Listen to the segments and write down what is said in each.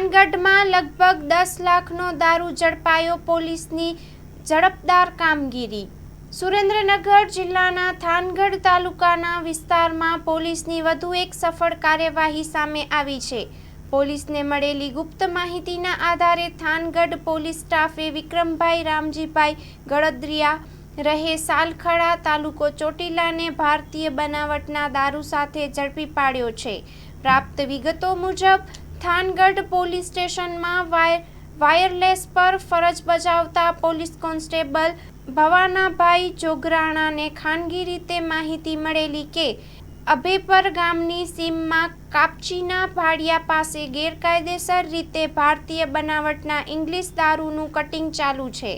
થાનગઢમાં લગભગ દસ લાખનો દારૂ ઝડપાયો પોલીસની ઝડપદાર કામગીરી. સુરેન્દ્રનગર જિલ્લાના થાનગઢ તાલુકાના વિસ્તારમાં પોલીસની વધુ એક સફળ કાર્યવાહી સામે આવી છે. પોલીસને મળેલી ગુપ્ત માહિતીના આધારે થાનગઢ પોલીસ સ્ટાફે વિક્રમભાઈ રામજીભાઈ ગળદરિયા રહે સાલખડા તાલુકો ચોટીલાને ભારતીય બનાવટના દારૂ સાથે ઝડપી પાડ્યો છે. પ્રાપ્ત વિગતો મુજબ થાનગઢ પોલીસ સ્ટેશનમાં વાય, વાયરલેસ પર ફરજ બજાવતા પોલીસ કોન્સ્ટેબલ ભવાનાભાઈ જોગરાણાને ખાનગી રીતે માહિતી મળેલી કે અભેપર ગામની સીમમાં કાપચીના ભાડિયા પાસે ગેરકાયદેસર રીતે ભારતીય બનાવટના ઇંગ્લિશ દારૂનું કટિંગ ચાલુ છે.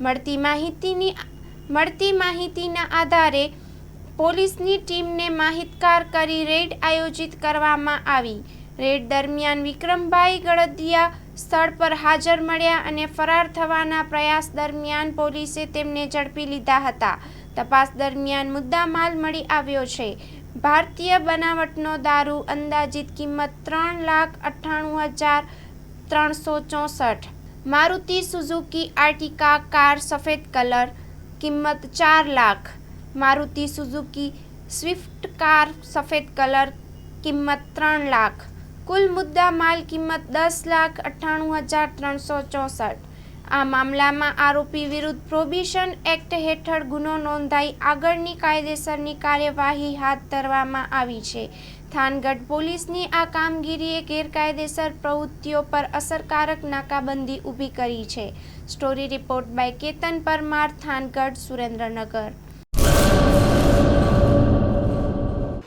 મળતી માહિતીની મળતી માહિતીના આધારે પોલીસની ટીમને માહિતગાર કરી રેડ આયોજિત કરવામાં આવી. રેડ દરમિયાન વિક્રમભાઈ ગળદિયા સ્થળ પર હાજર મળ્યા અને ફરાર થવાના પ્રયાસ દરમિયાન પોલીસે તેમને ઝડપી લીધા હતા. તપાસ દરમિયાન મુદ્દામાલ મળી આવ્યો છે. ભારતીય બનાવટનો દારૂ અંદાજિત કિંમત ત્રણ લાખ અઠ્ઠાણું હજાર ત્રણસો ચોસઠ. મારુતિ સુઝુકી આર્ટિકા કાર સફેદ કલર, કિંમત ચાર lakh. Maruti Suzuki Swift car સફેદ કલર, કિંમત ત્રણ લાખ. કુલ મુદ્દા માલ કિંમત દસ લાખ અઠ્ઠાણું હજાર ત્રણસો ચોસઠ. આ મામલામાં આરોપી વિરુદ્ધ પ્રોબિશન એક્ટ હેઠળ ગુનો નોંધાઈ આગળની કાયદેસરની કાર્યવાહી હાથ ધરવામાં આવી છે. થાનગઢ પોલીસની આ કામગીરીએ ગેરકાયદેસર પ્રવૃત્તિઓ પર અસરકારક નાકાબંધી ઊભી કરી છે. Story report by Ketan Parmar, Thangadh, Surendranagar.